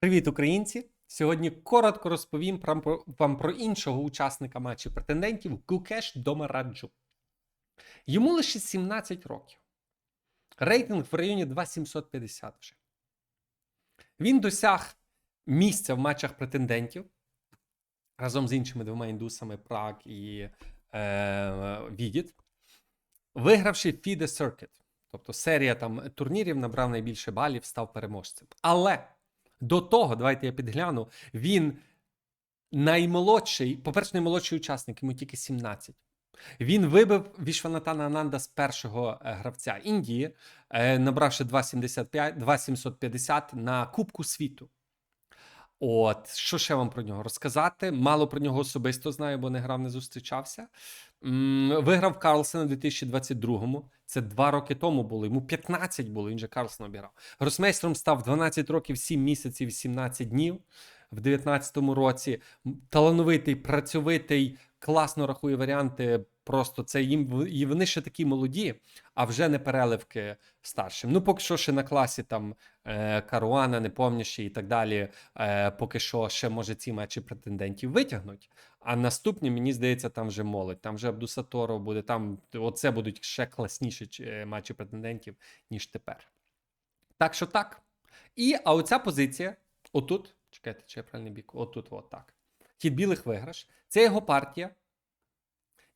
Привіт, українці! Сьогодні коротко розповім вам про іншого учасника матчу претендентів Гукеш Домараджу. Йому лише 17 років. Рейтинг в районі 2750 вже. Він досяг місця в матчах претендентів разом з іншими двома індусами Праг і е, Відіт, вигравши FIDE Circuit. Тобто серія там турнірів набрав найбільше балів, став переможцем. Але до того, давайте я підгляну, він наймолодший, по-перше, наймолодший учасник, йому тільки 17. Він вибив Вішванатана Ананда з першого е, гравця Індії, е, набравши 2,75 2,750 на Кубку світу. От, що ще вам про нього розказати? Мало про нього особисто знаю, бо не грав, не зустрічався. Виграв Карлсена у 2022-му. Це два роки тому було. Йому 15 було, він же Карлсена обіграв. Гросмейстером став 12 років, 7 місяців і 17 днів в 19-му році. Талановитий, працьовитий, класно рахує варіанти. Просто це їм і вони ще такі молоді, а вже не переливки старшим. Ну, поки що ще на класі там е, Каруана, непомнящий і так далі. Е, поки що ще може ці матчі претендентів витягнуть. А наступні, мені здається, там вже молодь. Там вже Абдусаторов буде. Там оце будуть ще класніші е, матчі претендентів, ніж тепер. Так що так. І а оця позиція, отут, чекайте, чи я правильний бік, отут, от так. Хід білих виграш. Це його партія,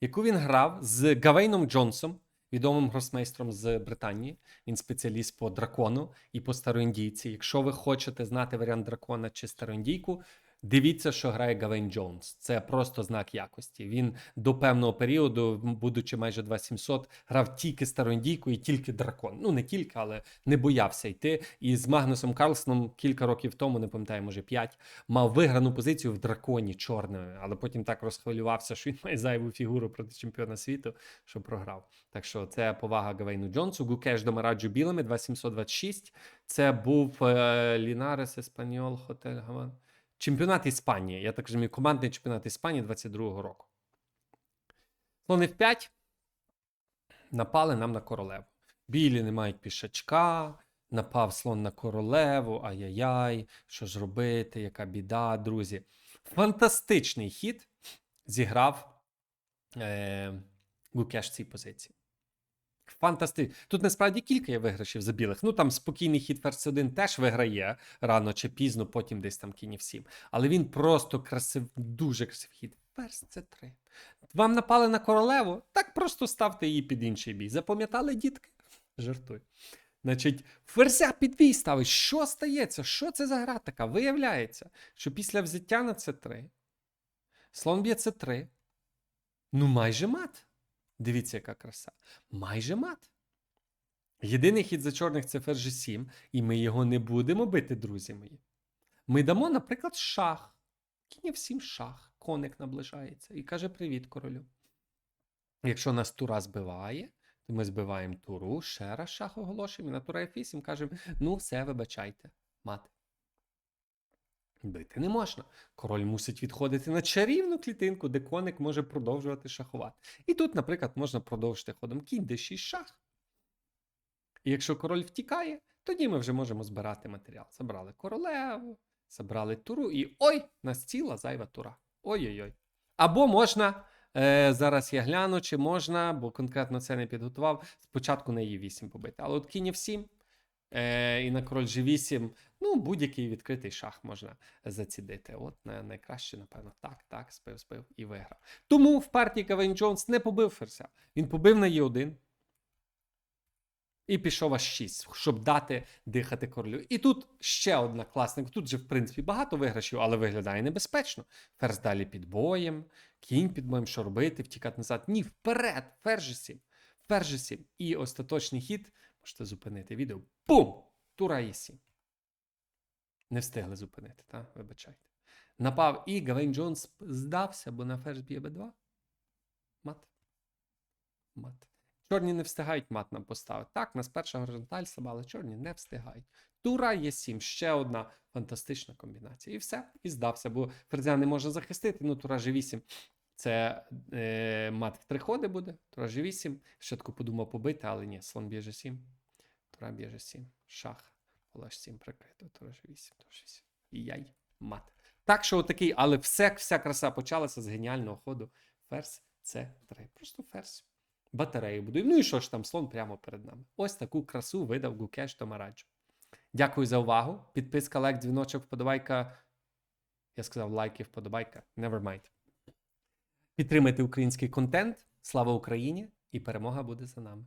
яку він грав з Гавейном Джонсом, відомим гросмейстром з Британії. Він спеціаліст по дракону і по староіндійці. Якщо ви хочете знати варіант дракона чи староіндійку, дивіться, що грає Гавейн Джонс. Це просто знак якості. Він до певного періоду, будучи майже 2700, грав тільки староіндійку і тільки дракон. Ну не тільки, але не боявся йти. І з Магнусом Карлсоном кілька років тому, не пам'ятаю, може 5, мав виграну позицію в драконі чорною, але потім так розхвилювався, що він має зайву фігуру проти чемпіона світу, що програв. Так що це повага Гавейну Джонсу. Гукеш до Мараджу білими 2726. Це був е, Лінарес Еспаньол Хотель Гаван. Чемпіонат Іспанії. Я так розумію, командний чемпіонат Іспанії 22-го року. Слон F5. Напали нам на королеву. Білі не мають пішачка. Напав слон на королеву. Ай-яй-яй, що ж робити, яка біда, друзі. Фантастичний хід зіграв е, Гукеш в цій позиції. Фантастично. Тут насправді кілька є виграшів за білих. Ну там спокійний хід ферзь 1 теж виграє рано чи пізно, потім десь там кінь 7. Але він просто красив, дуже красивий хід. Ферзь це 3. Вам напали на королеву? Так просто ставте її під інший бій. Запам'ятали, дітки? Жартуй. Значить, ферзя під бій ставить. Що стається? Що це за гра така? Виявляється, що після взяття на це 3 слон б'є це 3 Ну, майже мат. Дивіться, яка краса. Майже мат. Єдиний хід за чорних це ферзь G7, і ми його не будемо бити, друзі мої. Ми дамо, наприклад, шах. Кінь всім шах. Коник наближається і каже: Привіт, королю. Якщо нас тура збиває, то ми збиваємо туру, ще раз шах оголошуємо, і на тура F8 кажемо: ну, все, вибачайте, мат. Бити не можна. Король мусить відходити на чарівну клітинку, де коник може продовжувати шахувати. І тут, наприклад, можна продовжити ходом кінь, де 6 шах. І якщо король втікає, тоді ми вже можемо збирати матеріал. Забрали королеву, забрали туру, і ой, нас ціла зайва тура. Ой-ой-ой. Або можна. Е, зараз я гляну, чи можна, бо конкретно це не підготував. Спочатку на її 8 побити. Але от кінь 7 е, і на король G8, ну, будь-який відкритий шах можна зацідити. От найкраще, напевно, так, так, спив, спив і виграв. Тому в партії Кавейн Джонс не побив ферзя. Він побив на Е1. І пішов аж 6, щоб дати дихати королю. І тут ще одна класна. Тут же, в принципі, багато виграшів, але виглядає небезпечно. Ферзь далі під боєм, кінь під боєм, що робити, втікати назад. Ні, вперед, ферзь 7. Ферзь 7. І остаточний хід. Можете зупинити відео. Бум! Тура є 7. Не встигли зупинити, так? Вибачайте. Напав і Гавейн Джонс здався, бо на ферзь б'є Б2. Мат. Мат. Чорні не встигають мат нам поставити. Так, нас перша горизонталь сама, але чорні не встигають. Тура є 7, ще одна фантастична комбінація. І все, і здався, бо ферзя не може захистити, ну тура G8. Це е, мат три ходи буде, тура G8. Щодко подумав побити, але ні, слон б'є G7, тура б'є G7, шах, Палаш 7 прикрито, тура G8, тура G7. яй мат. Так що отакий, але все, вся краса почалася з геніального ходу. Ферзь c 3 Просто ферзь. Батарею будую. Ну і що ж там, слон прямо перед нами. Ось таку красу видав Гукеш Томараджо. Дякую за увагу. Підписка, лайк, дзвіночок, вподобайка. Я сказав лайки, вподобайка. Never mind. Підтримайте український контент. Слава Україні! І перемога буде за нами.